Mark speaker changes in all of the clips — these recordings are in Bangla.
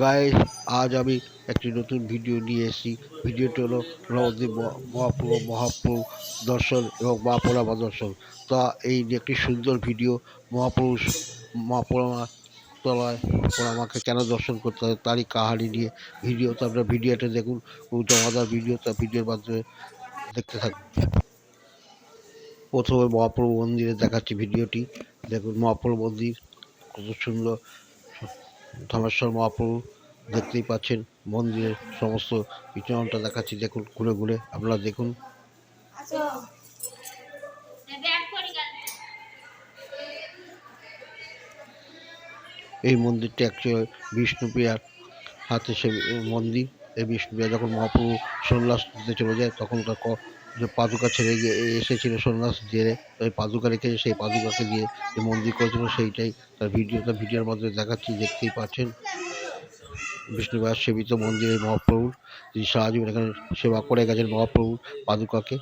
Speaker 1: গাইস আজ আমি একটি নতুন ভিডিও নিয়ে এসেছি। ভিডিওটি হলো নবদ্বীপ মহা- মহাপ্রভু মহাপ্রভু দর্শন এবং মা পোড়ামা দর্শন। তা এই একটি সুন্দর ভিডিও মহাপুরুষ মা পোড়ামা তলায় পোড়ামাকে কেন দর্শন করতে হয়, তারই কাহানি নিয়ে ভিডিও তো আপনার ভিডিওটা দেখুন, জমাদার ভিডিও তা ভিডিওর মাধ্যমে দেখতে থাকুন। প্রথমে মহাপ্রভু মন্দিরে দেখাচ্ছি ভিডিওটি দেখুন, মহাপ্রভু মন্দির কত সুন্দর। ধমেশ্বর মহাপ্রভু দেখতেই পাচ্ছেন, মন্দিরের সমস্ত বিচরণটা দেখাচ্ছি, দেখুন, ঘুরে ঘুরে আপনারা দেখুন। এই মন্দিরটি অ্যাকচুয়ালি বিষ্ণুপ্রিয়ার হাতে সে মন্দির। এই বিষ্ণুপ্রিয়া যখন মহাপ্রভু সন্ন্যাস চলে যায়, তখন তার যে পাদুকা ছেড়ে গিয়ে এসেছিল সন্ন্যাস দিয়ে ওই পাদুকা রেখে সেই পাদুকাকে দিয়ে যে মন্দির করেছিল সেইটাই তার ভিডিওটা ভিডিওর মাধ্যমে দেখাচ্ছি দেখতেই পাচ্ছেন বিষ্ণুপ্রিয়ার সেবিত মন্দিরে মহাপ্রভুর যিনি সারা জীবন এখানে সেবা করে গেছেন মহাপ্রভুর পাদুকাকে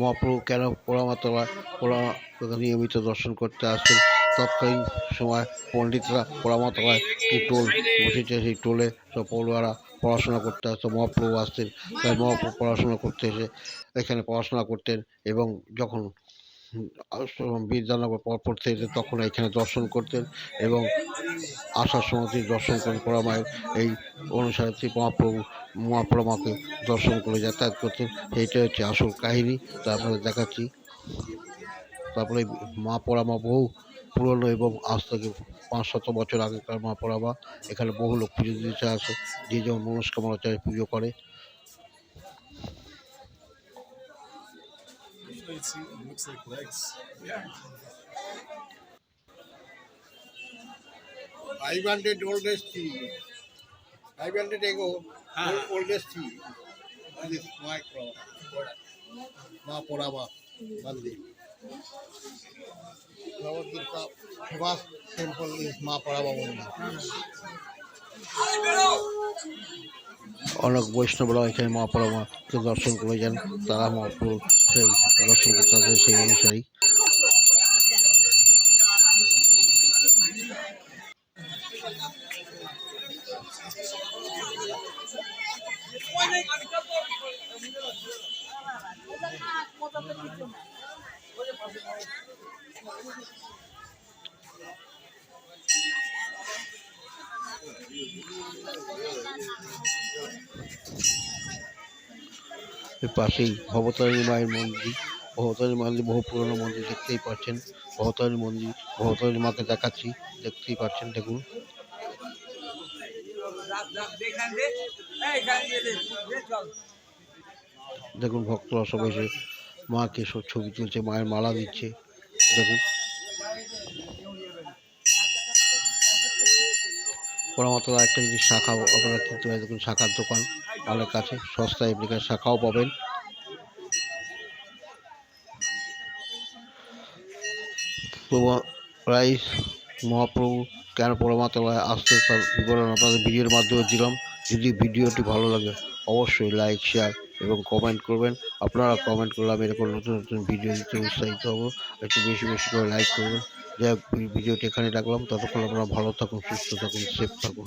Speaker 1: মহাপ্রভু, কেন পোড়ামাতলায় পোড়ামাতাকে নিয়মিত দর্শন করতে আসেন তৎকালীন সময় পণ্ডিতরা পোড়ামাতলায় একটি টোল বসেছে, সেই টোলে সব পড়ুয়ারা পড়াশোনা করতে আসতো। মহাপ্রভু আসতেন, তাই মহাপ্রভু পড়াশোনা করতে এসে এখানে পড়াশোনা করতেন এবং যখন বিদ্যানগর পড়- পড়তে যেতেন তখন এখানে দর্শন করতেন এবং আসার সময় তিনি দর্শন করেন পোড়ামায়ের এই অনুসারে তিনি মহাপ্রভু মহাপ্রমাকে দর্শন করে যাতায়াত করতেন। সেইটা হচ্ছে আসল কাহিনী। তা আপনাদের দেখাচ্ছি। তারপরে মা পোড়ামা বহু পুরনো এবং আজ থেকে পাঁচ শত বছর আগেকার মা পোড়ামা এখানে বহু লোক পুজো দিতে আসে। যে যেমন মনস্কামনা চায় পুজো করে।
Speaker 2: Usually it's, it looks like legs.
Speaker 3: Five hundred oldest tree. Five hundred ago, old, oldest tree. This is my pro- Mahaporama Mandir. Navadvip ka famous temple is Mahaporama Mandir.
Speaker 1: অনেক বৈষ্ণবরা এখানে মা পোড়ামাকে দর্শন করে যান। তারা মহাপ্রভু সেই দর্শন আসে সেই অনুসারেই পাশেই ভবতারিণী মায়ের মন্দির। ভবতারিণী মন্দির বহু পুরনো মন্দির, দেখতেই পাচ্ছেন। ভবতারিণী মন্দির, ভবতারিণী মাকে দেখাচ্ছি, দেখতেই পাচ্ছেন, দেখুন। দেখুন, ভক্তরা সবাই এসে মাকে সব ছবি তুলছে, মায়ের মালা দিচ্ছে। দেখুন। পোড়ামাতলা একটা যদি শাখা আপনারা কিনতে পারেন, দেখুন শাখার দোকান অনেক আছে সস্তায় আপনি শাখাও পাবেন। প্রাইস মহাপ্রভু, কেন পোড়ামাতলায় আসতে তার বিবরণ আপনাদের ভিডিওর মাধ্যমে দিলাম। যদি ভিডিওটি ভালো লাগে, অবশ্যই লাইক শেয়ার এবং কমেন্ট করবেন। আপনারা কমেন্ট করলে আমি এরকম নতুন নতুন ভিডিও দিতে উৎসাহিত হব। একটু বেশি বেশি করে লাইক করবেন। যাই ভিডিওটি এখানে রাখলাম। ততক্ষণ আপনারা ভালো থাকুন, সুস্থ থাকুন সেফ থাকুন।